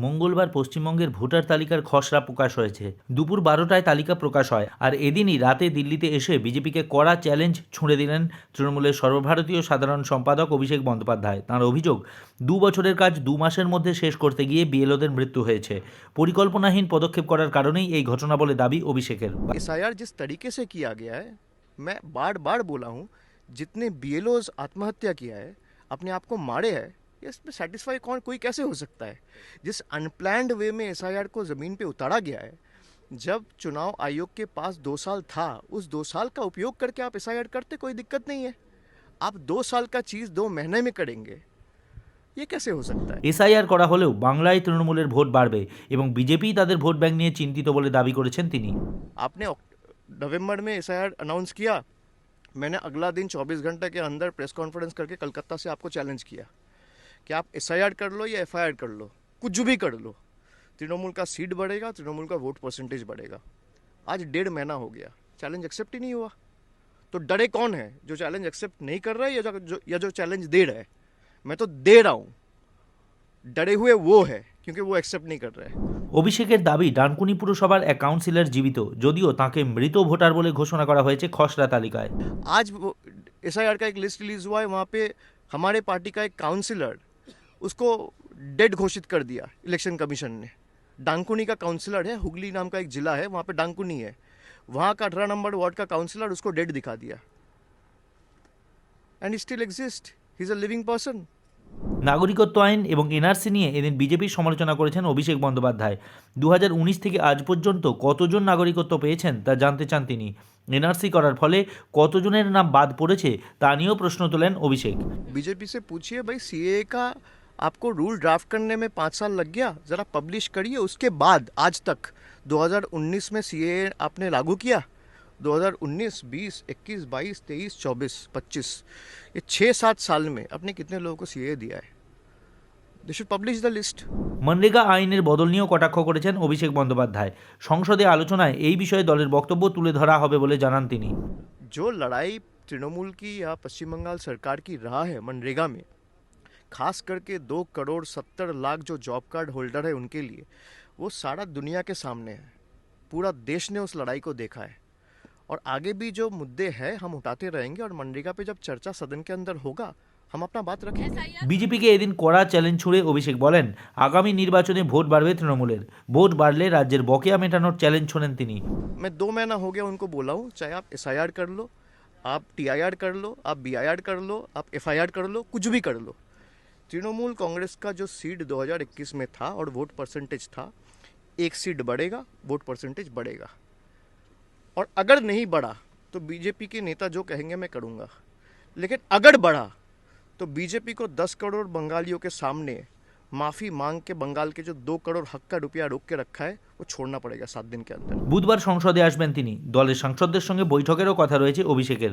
মঙ্গলবার পশ্চিমবঙ্গের ভোটার তালিকার খসড়া প্রকাশ হয়েছে দুপুর বারোটায় তালিকা প্রকাশ হয় আর এদিনই রাতে দিল্লিতে এসে বিজেপিকে কড়া চ্যালেঞ্জ ছুঁড়ে দিলেন তৃণমূলের সর্বভারতীয় সাধারণ সম্পাদক অভিষেক বন্দ্যোপাধ্যায় তাঁর অভিযোগ দু বছরের কাজ দু মাসের মধ্যে শেষ করতে গিয়ে বিএলওদের মৃত্যু হয়েছে পরিকল্পনাহীন পদক্ষেপ করার কারণেই এই ঘটনা বলে দাবি অভিষেকের एस जिस तरीके से किया गया है मैं बार बार बोला हूँ जितने बी आत्महत्या किया है अपने आप को मारे हैं ये इसमें सेटिस्फाई कौन कोई कैसे हो सकता है जिस अनप्लैंड वे में एस को ज़मीन पे उतारा गया है जब चुनाव आयोग के पास दो साल था उस दो साल का उपयोग करके आप एस करते कोई दिक्कत नहीं है आप दो साल का चीज़ दो महीने में करेंगे ये कैसे हो सकता है এসআইআর করা হলেও বাংলায় তৃণমূলের ভোট বাড়বে এবং বিজেপি তাদের ভোট ব্যাংক নিয়ে চিন্তিত বলে দাবি করেছেন তিনি आपने अक्ट- नवंबर में एस अनाउंस किया मैंने अगला दिन 24 घंटे के अंदर प्रेस कॉन्फ्रेंस करके कलकत्ता से आपको चैलेंज किया कि आप एस कर लो या एफ कर लो कुछ भी कर लो तृणमूल का सीट बढ़ेगा तृणमूल का वोट परसेंटेज बढ़ेगा आज डेढ़ महीना हो गया चैलेंज एक्सेप्ट ही नहीं हुआ तो डरे कौन है जो चैलेंज एक्सेप्ट नहीं कर रहा है या जो, जो या जो चैलेंज दे रहा है मैं तो दे रहा हूँ डरे हुए वो है क्योंकि वो एक्सेप्ट नहीं कर रहे हैं অভিষেকের দাবি ডানকুনি পুরসভার এক কাউন্সিলর জীবিত যদিও তাকে মৃত ভোটার বলে ঘোষণা করা হয়েছে খসড়া তালিকায় आज एस का एक लिस्ट रिलीज हुआ है वहाँ पे हमारे पार्टी का एक काउंसिलर उसको डेड घोषित कर दिया इलेक्शन कमीशन ने डांकुनी का काउंसिलर है हुगली नाम का एक जिला है वहाँ पे डांकुनी है वहाँ का अठारह नंबर वार्ड का काउंसिलर उसको डेड दिखा दिया and still exist he is a living person নাগরিকত্ব আইন এবং এনআরসি নিয়ে এদিন বিজেপির সমালোচনা করেছেন অভিষেক বন্দ্যোপাধ্যায় দু থেকে আজ পর্যন্ত কতজন নাগরিকত্ব পেয়েছেন তা জানতে চান তিনি এনআরসি করার ফলে কতজনের নাম বাদ পড়েছে তা নিয়েও প্রশ্ন তোলেন অভিষেক बीजेपी से पूछिए भाई सीए का आपको रूल ड्राफ्ट करने में पाँच साल लग गया ज़रा पब्लिश करिए उसके बाद आज तक 2019 में सीए आपने लागू किया 2019, 20, 21, 22, 23, 24, 25 ये छः सात साल में आपने कितने लोगों को सीए दिया है they should publish the list MNREGA আইনের বদল নিয়েও কটাক্ষ করেছেন অভিষেক বন্দ্যোপাধ্যায় সংসদে আলোচনায় এই বিষয়ে দলের বক্তব্য তুলে ধরা হবে বলে জানান তিনি जो लड़ाई तृणमूल की या पश्चिम बंगाल सरकार की रहा है मनरेगा में खास करके दो करोड़ सत्तर लाख जो जॉब कार्ड होल्डर है उनके लिए वो सारा दुनिया के सामने है पूरा देश ने उस लड़ाई को देखा है और आगे भी जो मुद्दे हैं हम उठाते रहेंगे और मनरेगा पे जब चर्चा सदन के अंदर होगा हम अपना बात रखेंगे বিজেপিকে এদিন কড়া চ্যালেঞ্জ ছুড়ে অভিষেক বলেন আগামী নির্বাচনে ভোট বাড়বে তৃণমূলের ভোট বাড়লে রাজ্যের বকেয়া মেটানোর চ্যালেঞ্জ শোনেন তিনি मैं दो महीना हो गया उनको बोला हूँ चाहे आप एस कर लो आप टी कर लो आप बी कर लो आप एफ कर लो कुछ भी कर लो तृणमूल कांग्रेस का जो सीट 2021 में था और वोट परसेंटेज था एक सीट बढ़ेगा वोट परसेंटेज बढ़ेगा और अगर नहीं बढ़ा तो बीजेपी के नेता जो कहेंगे मैं करूँगा लेकिन अगर बढ़ा तो बीजेपी को 10 करोड़ बंगालियों के सामने माफ़ी मांग के बंगाल के जो दो करोड़ हक का रुपया रोक के रखा है वो छोड़ना पड़ेगा सात दिन के अंदर বুধবার সংসদে আসবেন তিনি দলের সাংসদদের সঙ্গে বৈঠকেরও কথা রয়েছে অভিষেকের